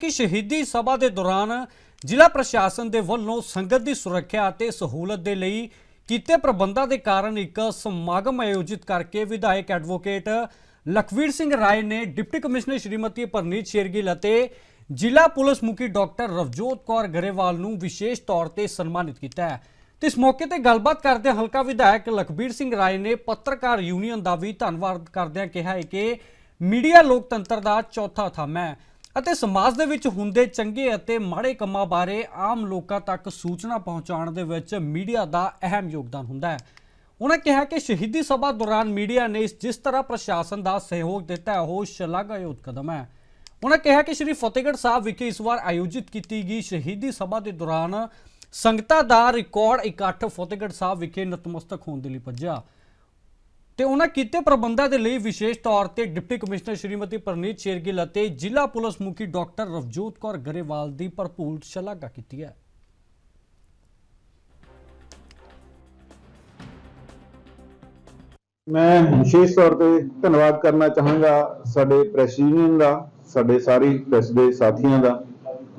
ਕਿ ਸ਼ਹੀਦੀ ਸਭਾ ਦੇ ਦੌਰਾਨ ਜ਼ਿਲ੍ਹਾ ਪ੍ਰਸ਼ਾਸਨ ਦੇ ਵੱਲੋਂ ਸੰਗਤ ਦੀ ਸੁਰੱਖਿਆ ਅਤੇ ਸਹੂਲਤ ਦੇ ਲਈ ਕੀਤੇ ਪ੍ਰਬੰਧਾਂ ਦੇ ਕਾਰਨ ਇੱਕ ਸਮਾਗਮ ਆਯੋਜਿਤ ਕਰਕੇ ਵਿਧਾਇਕ ਐਡਵੋਕੇਟ ਲਖਵੀਰ ਸਿੰਘ ਰਾਏ ਨੇ ਡਿਪਟੀ ਕਮਿਸ਼ਨਰ ਸ਼੍ਰੀਮਤੀ ਪਰਨੀਤ ਸ਼ੇਰਗਿੱਲ ਅਤੇ ਜ਼ਿਲ੍ਹਾ ਪੁਲਿਸ ਮੁਖੀ ਡਾਕਟਰ ਰਵਜੋਤ ਕੌਰ ਗਰੇਵਾਲ ਨੂੰ ਵਿਸ਼ੇਸ਼ ਤੌਰ ਤੇ ਸਨਮਾਨਿਤ ਕੀਤਾ ਹੈ। ਤੇ ਇਸ ਮੌਕੇ ਤੇ ਗੱਲਬਾਤ ਕਰਦੇ ਹਲਕਾ ਵਿਧਾਇਕ ਲਖਬੀਰ ਸਿੰਘ ਰਾਏ ਨੇ ਪੱਤਰਕਾਰ ਯੂਨੀਅਨ ਦਾ ਵੀ ਧੰਨਵਾਦ ਕਰਦਿਆਂ ਕਿਹਾ ਹੈ ਕਿ ਮੀਡੀਆ ਲੋਕਤੰਤਰ ਦਾ ਚੌਥਾ ਥੰਮ ਹੈ। ਅਤੇ ਸਮਾਜ ਦੇ ਵਿੱਚ ਹੁੰਦੇ ਚੰਗੇ ਅਤੇ ਮਾੜੇ ਕੰਮਾਂ ਬਾਰੇ ਆਮ ਲੋਕਾਂ ਤੱਕ ਸੂਚਨਾ ਪਹੁੰਚਾਉਣ ਦੇ ਵਿੱਚ ਮੀਡੀਆ ਦਾ ਅਹਿਮ ਯੋਗਦਾਨ ਹੁੰਦਾ ਹੈ। ਉਹਨਾਂ ਕਿਹਾ ਕਿ ਸ਼ਹੀਦੀ ਸਭਾ ਦੌਰਾਨ ਮੀਡੀਆ ਨੇ ਜਿਸ ਤਰ੍ਹਾਂ ਪ੍ਰਸ਼ਾਸਨ ਦਾ ਸਹਿਯੋਗ ਦਿੱਤਾ ਹੈ, ਉਹ ਸ਼ਲਾਘਾਯੋਗ ਕਦਮ ਹੈ। ਉਹਨਾਂ ਕਿਹਾ ਕਿ ਸ਼੍ਰੀ ਫਤਿਹਗੜ੍ਹ ਸਾਹਿਬ ਵਿਖੇ ਇਸ ਵਾਰ ਆਯੋਜਿਤ ਕੀਤੀ ਗਈ ਸ਼ਹੀਦੀ ਸਭਾ ਦੇ ਦੌਰਾਨ ਸੰਗਤਾਂ ਦਾ ਰਿਕਾਰਡ ਇਕੱਠ ਫਤਿਹਗੜ੍ਹ ਸਾਹਿਬ ਵਿਖੇ ਨਤਮਸਤਕ ਹੋਣ ਦੇ ਲਈ ਪੁੱਜਾ ਤੇ ਉਹਨਾਂ ਕੀਤੇ ਪ੍ਰਬੰਧਾਂ ਦੇ ਲਈ ਵਿਸ਼ੇਸ਼ ਤੌਰ ਤੇ ਡਿਪਟੀ ਕਮਿਸ਼ਨਰ ਸ਼੍ਰੀਮਤੀ ਪਰਨੀਤ ਸ਼ੇਰਗਿੱਲ ਅਤੇ ਜ਼ਿਲ੍ਹਾ ਪੁਲਿਸ ਮੁਖੀ ਡਾਕਟਰ ਰਵਜੋਤ ਕੌਰ ਗਰੇਵਾਲ ਦੀ ਭਰਪੂਰ ਸ਼ਲਾਘਾ ਕੀਤੀ ਹੈ। ਮੈਂ ਵਿਸ਼ੇਸ਼ ਤੌਰ ਤੇ ਧੰਨਵਾਦ ਕਰਨਾ ਚਾਹਾਂਗਾ ਸਾਡੇ ਪ੍ਰੈਸ ਯੂਨੀਅਨ ਦਾ, ਸਾਡੇ ਸਾਰੀ ਪ੍ਰੈਸ ਦੇ ਸਾਥੀਆਂ ਦਾ,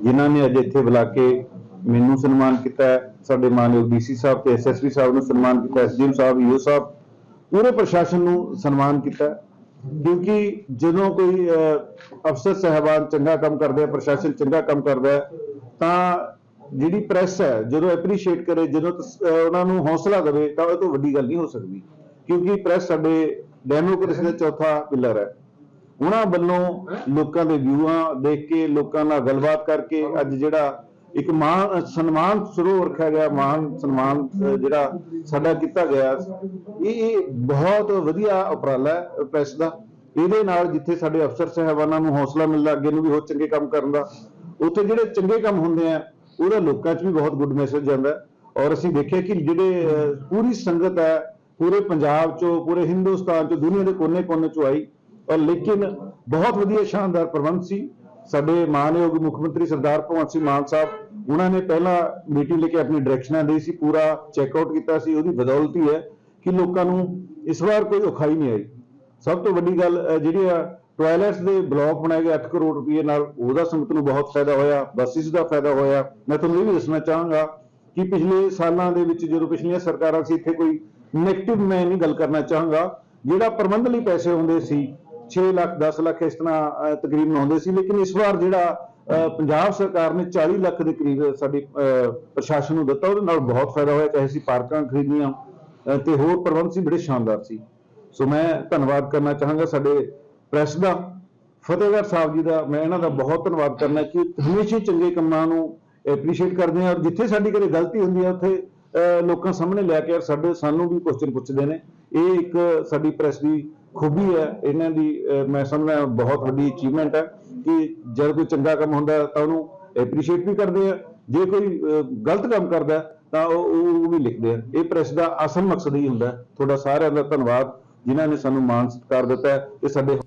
ਜਿਨ੍ਹਾਂ ਨੇ ਅੱਜ ਇੱਥੇ ਬੁਲਾ ਕੇ ਮੈਨੂੰ ਸਨਮਾਨ ਕੀਤਾ ਸਾਡੇ ਮਾਨਯੋਗ ਡੀਸੀ ਸਾਹਿਬ ਤੇ ਐਸਐਸਪੀ ਸਾਹਿਬ ਨੂੰ ਸਨਮਾਨ ਕੀਤਾ ਐਸਡੀਐਮ ਸਾਹਿਬ ਈਓ ਸਾਹਿਬ ਪੂਰੇ ਪ੍ਰਸ਼ਾਸਨ ਨੂੰ ਸਨਮਾਨ ਕੀਤਾ। ਕਿਉਂਕਿ ਜਦੋਂ ਕੋਈ ਅਫਸਰ ਸਹਿਬਾਨ ਚੰਗਾ ਕੰਮ ਕਰਦੇ ਆ ਪ੍ਰਸ਼ਾਸਨ ਚੰਗਾ ਕੰਮ ਕਰਦਾ ਹੈ, ਤਾਂ ਜਿਹੜੀ ਪ੍ਰੈਸ ਹੈ ਜਦੋਂ ਐਪਰੀਸ਼ੀਏਟ ਕਰੇ ਜਦੋਂ ਉਹਨਾਂ ਨੂੰ ਹੌਸਲਾ ਦੇਵੇ ਤਾਂ ਇਹ ਤੋਂ ਵੱਡੀ ਗੱਲ ਨਹੀਂ ਹੋ ਸਕਦੀ। ਕਿਉਂਕਿ ਪ੍ਰੈਸ ਸਾਡੇ ਡੈਮੋਕ੍ਰੇਸੀ ਦਾ ਚੌਥਾ ਪਿਲਰ ਹੈ। ਉਹਨਾਂ ਵੱਲੋਂ ਲੋਕਾਂ ਦੇ ਵਿਊਆਂ ਦੇਖ ਕੇ ਲੋਕਾਂ ਨਾਲ ਗੱਲਬਾਤ ਕਰਕੇ ਅੱਜ ਜਿਹੜਾ ਇੱਕ ਮਾਨ ਸਨਮਾਨ ਸਰੋਵਰ ਰੱਖਿਆ ਗਿਆ ਮਾਨ ਸਨਮਾਨ ਜਿਹੜਾ ਸਾਡਾ ਕੀਤਾ ਗਿਆ। ਇਹ ਬਹੁਤ ਵਧੀਆ ਉਪਰਾਲਾ ਹੈ ਪ੍ਰੈਸ ਦਾ। ਇਹਦੇ ਨਾਲ ਜਿੱਥੇ ਸਾਡੇ ਅਫਸਰ ਸਾਹਿਬਾਨਾਂ ਨੂੰ ਹੌਸਲਾ ਮਿਲਦਾ ਅੱਗੇ ਨੂੰ ਵੀ ਹੋਰ ਚੰਗੇ ਕੰਮ ਕਰਨ ਦਾ ਉੱਥੇ ਜਿਹੜੇ ਚੰਗੇ ਕੰਮ ਹੁੰਦੇ ਆ ਉਹਦਾ ਲੋਕਾਂ 'ਚ ਵੀ ਬਹੁਤ ਗੁੱਡ ਮੈਸੇਜ ਜਾਂਦਾ ਔਰ ਅਸੀਂ ਦੇਖਿਆ ਕਿ ਜਿਹੜੇ ਅਹ, ਪੂਰੀ ਸੰਗਤ ਹੈ ਪੂਰੇ ਪੰਜਾਬ 'ਚੋਂ ਪੂਰੇ ਹਿੰਦੁਸਤਾਨ 'ਚੋਂ ਦੁਨੀਆ ਦੇ ਕੋਨੇ-ਕੋਨੇ 'ਚੋਂ ਆਈ। ਔਰ ਲੇਕਿਨ ਬਹੁਤ ਵਧੀਆ ਸ਼ਾਨਦਾਰ ਪ੍ਰਬੰਧ ਸੀ। ਸਾਡੇ ਮਾਨਯੋਗ ਮੁੱਖ ਮੰਤਰੀ ਸਰਦਾਰ ਭਗਵੰਤ ਸਿੰਘ ਮਾਨ ਸਾਹਿਬ, ਉਹਨਾਂ ਨੇ ਪਹਿਲਾਂ ਮੀਟਿੰਗ ਲੈ ਕੇ ਆਪਣੀ ਡਾਇਰੈਕਸ਼ਨਾਂ ਦੇ ਸੀ, ਪੂਰਾ ਚੈੱਕ ਆਊਟ ਕੀਤਾ ਸੀ, ਉਹਦੀ ਬਦੌਲਤ ਹੀ ਹੈ ਕਿ ਲੋਕਾਂ ਨੂੰ ਇਸ ਵਾਰ ਕੋਈ ਔਖਾਈ ਨਹੀਂ ਆਈ। ਸਭ ਤੋਂ ਵੱਡੀ ਗੱਲ ਜਿਹੜੀ ਆ ਟਾਇਲਟਸ ਦੇ ਬਲਾਕ ਬਣਾਏ ਗਏ 8 ਕਰੋੜ ਰੁਪਏ ਨਾਲ, ਉਹਦਾ ਸੰਗਤ ਨੂੰ ਬਹੁਤ ਫਾਇਦਾ ਹੋਇਆ ਬੱਸਿਸ ਦਾ ਫਾਇਦਾ ਹੋਇਆ। ਮੈਂ ਤੁਹਾਨੂੰ ਇਹ ਵੀ ਦੱਸਣਾ ਚਾਹਾਂਗਾ ਕਿ ਪਿਛਲੇ ਸਾਲਾਂ ਦੇ ਵਿੱਚ ਜਦੋਂ ਪਿਛਲੀਆਂ ਸਰਕਾਰਾਂ ਸੀ, ਇੱਥੇ ਕੋਈ ਨੈਗੇਟਿਵ ਮੈਂ ਨਹੀਂ ਗੱਲ ਕਰਨਾ ਚਾਹਾਂਗਾ। ਜਿਹੜਾ ਪ੍ਰਬੰਧ ਲਈ ਪੈਸੇ ਹੁੰਦੇ ਸੀ 6 ਲੱਖ 10 ਲੱਖ ਇਸ ਤਰ੍ਹਾਂ ਤਕਰੀਬਨ ਹੁੰਦੇ ਸੀ। ਲੇਕਿਨ ਇਸ ਵਾਰ ਜਿਹੜਾ ਪੰਜਾਬ ਸਰਕਾਰ ਨੇ 40 ਲੱਖ ਦੇ ਕਰੀਬ ਸਾਡੀ ਅਹ, ਪ੍ਰਸ਼ਾਸਨ ਨੂੰ ਦਿੱਤਾ ਉਹਦੇ ਨਾਲ ਬਹੁਤ ਫਾਇਦਾ ਹੋਇਆ ਚਾਹੇ ਅਸੀਂ ਪਾਰਕਾਂ ਖਰੀਦੀਆਂ ਅਹ, ਤੇ ਹੋਰ ਪ੍ਰਬੰਧ ਸੀ ਬੜੇ ਸ਼ਾਨਦਾਰ ਸੀ। ਸੋ ਮੈਂ ਧੰਨਵਾਦ ਕਰਨਾ ਚਾਹਾਂਗਾ ਸਾਡੇ ਪ੍ਰੈਸ ਦਾ ਫਤਿਹਗੜ੍ਹ ਸਾਹਿਬ ਜੀ ਦਾ ਮੈਂ ਇਹਨਾਂ ਦਾ ਬਹੁਤ ਧੰਨਵਾਦ ਕਰਨਾ ਕਿ ਹਮੇਸ਼ਾ ਚੰਗੇ ਕੰਮਾਂ ਨੂੰ ਐਪਰੀਸ਼ੀਏਟ ਕਰਦੇ ਆ ਔਰ ਜਿੱਥੇ ਸਾਡੀ ਕਦੇ ਗਲਤੀ ਹੁੰਦੀ ਹੈ ਉੱਥੇ ਅਹ, ਲੋਕਾਂ ਸਾਹਮਣੇ ਲੈ ਕੇ ਔਰ ਸਾਡੇ ਸਾਨੂੰ ਵੀ ਕੁਐਸਚਨ ਪੁੱਛਦੇ ਨੇ। ਇਹ ਇੱਕ ਸਾਡੀ ਪ੍ਰੈਸ ਦੀ ਖੂਬੀ ਹੈ, ਇਹਨਾਂ ਦੀ ਮੈਂ ਸਮਝਦਾ ਬਹੁਤ ਵੱਡੀ ਅਚੀਵਮੈਂਟ ਹੈ ਕਿ ਜਦ ਕੋਈ ਚੰਗਾ ਕੰਮ ਹੁੰਦਾ ਤਾਂ ਉਹਨੂੰ ਐਪਰੀਸ਼ੀਏਟ ਵੀ ਕਰਦੇ ਆ, ਜੇ ਕੋਈ ਗਲਤ ਕੰਮ ਕਰਦਾ ਤਾਂ ਉਹ ਉਹ ਵੀ ਲਿਖਦੇ ਆ। ਇਹ ਪ੍ਰੈਸ ਦਾ ਅਸਲ ਮਕਸਦ ਹੀ ਹੁੰਦਾ ਤੁਹਾਡਾ ਸਾਰਿਆਂ ਦਾ ਧੰਨਵਾਦ ਜਿਨ੍ਹਾਂ ਨੇ ਸਾਨੂੰ ਮਾਣ ਸਤਿਕਾਰ ਦਿੱਤਾ ਇਹ ਸਾਡੇ